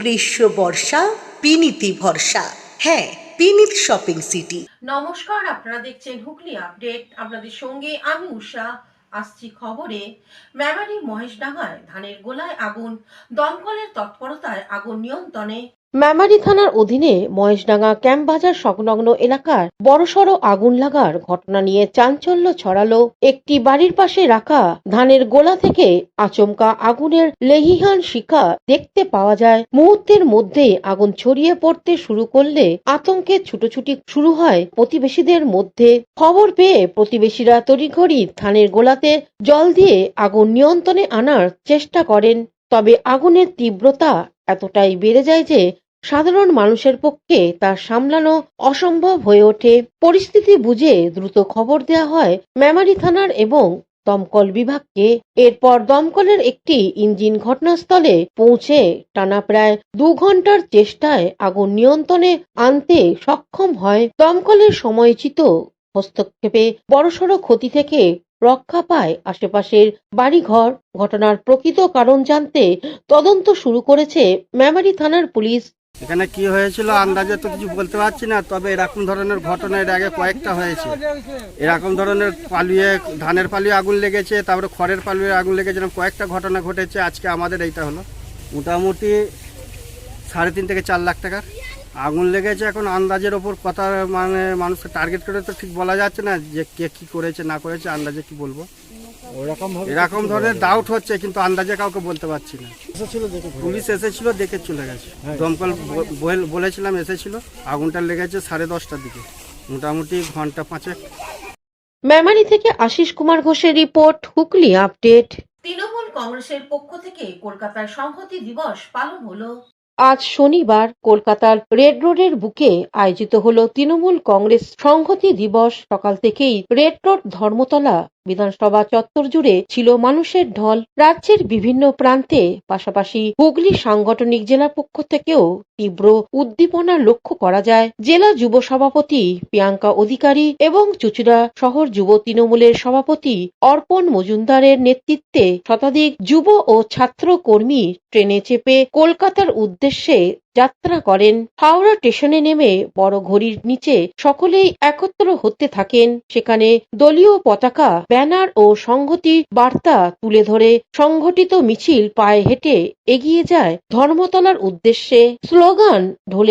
গ্রীষ্ম বর্ষা, পিনিতি ভরসা। হ্যাঁ পিনিত শপিং সিটি। নমস্কার, আপনারা দেখছেন হুগলি আপডেট। আপনাদের সঙ্গে আমি উষা। আসছি খবরে। মেমারি মহেশডাঙ্গায় ধানের গোলায় আগুন, দমকলের তৎপরতায় আগুন নিয়ন্ত্রণে। মেমারি থানার অধীনে মহেশডাঙ্গা ক্যাম্প বাজার সংলগ্ন এলাকার বড়সড় আগুন লাগার ঘটনা নিয়ে চাঞ্চল্য ছড়ালো একটি বাড়ির পাশে রাখা ধানের গোলা থেকে আচমকা আগুনের লেহিহান শিখা দেখতে পাওয়া যায়। মুহূর্তের মধ্যে আগুন ছড়িয়ে পড়তে শুরু করলে আতঙ্কে ছুটোছুটি শুরু হয় প্রতিবেশীদের মধ্যে। খবর পেয়ে প্রতিবেশীরা তড়িঘড়ি ধানের গোলাতে জল দিয়ে আগুন নিয়ন্ত্রণে আনার চেষ্টা করেন। তবে আগুনের তীব্রতা এতটাই বেড়ে যায় যে সাধারণ মানুষের পক্ষে তা সামলানো অসম্ভব হয়ে ওঠে। পরিস্থিতি বুঝে দ্রুত খবর দেওয়া হয় মেমারি থানার এবং দমকল বিভাগকে। এরপর দমকলের একটি ইঞ্জিন ঘটনাস্থলে পৌঁছে টানা প্রায় দু ঘণ্টার চেষ্টায় আগুন নিয়ন্ত্রণে আনতে সক্ষম হয়। দমকলের সময়চিত হস্তক্ষেপে বড়সড় ক্ষতি থেকে রক্ষা পায় আশেপাশের বাড়িঘর। ঘটনার প্রকৃত কারণ জানতে তদন্ত শুরু করেছে মেমারি থানার পুলিশ এখানে কি হয়েছিল আন্দাজে তো কিছু বলতে পারছি না, তবে এরকম ধরনের ঘটনা এর আগে কয়েকটা হয়েছে। এরকম ধরনের পালিয়ে, ধানের পালিয়ে আগুন লেগেছে, তারপরে খড়ের পালুয়ে আগুন লেগেছে কয়েকটা ঘটনা ঘটেছে, আজকে আমাদের এইটা হলো। মোটামুটি সাড়ে তিন থেকে চার লাখ টাকার আগুন লেগেছে এখন আন্দাজের ওপর কথা মানে মানুষকে টার্গেট করে তো ঠিক বলা যাচ্ছে না যে কে কী করেছে, না করেছে, আন্দাজে কি বলব। এরকম ধরনের ডাউট হচ্ছে কিন্তু আন্দাজে কাউকে বলতে পারছি না। পুলিশ এসেছিল দেখে চলে গেছে। দমকল বলেছিলাম এসেছিল আগুনটা লেগেছে সাড়ে দশটার দিকে। মোটামুটি ঘণ্টা পাঁচেক। মেমারি থেকে আশিস কুমার ঘোষের রিপোর্ট হুগলি আপডেট। তৃণমূল কংগ্রেসের পক্ষ থেকে কলকাতার সংহতি দিবস পালন হলো। আজ শনিবার কলকাতার রেড রোডের বুকে আয়োজিত হলো তৃণমূল কংগ্রেস সংহতি দিবস। সকাল থেকেই রেড রোড ধর্মতলা বিধানসভা চত্বর জুড়ে ছিল মানুষের ঢল। রাজ্যের বিভিন্ন প্রান্তে, পাশাপাশি হুগলি সাংগঠনিক জেলা পক্ষ থেকেও তীব্র উদ্দীপনা লক্ষ্য করা যায়। জেলা যুব সভাপতি প্রিয়াঙ্কা অধিকারী এবং চুচুড়া শহর যুব তৃণমূলের সভাপতি অর্পণ মজুমদারের নেতৃত্বে শতাধিক যুব ও ছাত্র কর্মী ট্রেনে চেপে কলকাতার উদ্দেশ্যে যাত্রা করেন। হাওড়া স্টেশনে নেমে বড় ঘড়ির নিচে সকলেই একত্র হতে থাকেন। সেখানে দলীয় পতাকা, ব্যানার ও সংহতি বার্তা তুলে ধরে সংঘটিত মিছিল পায়ে হেঁটে এগিয়ে যায় ধর্মতলার উদ্দেশ্যে। স্লোগান, ঢোলের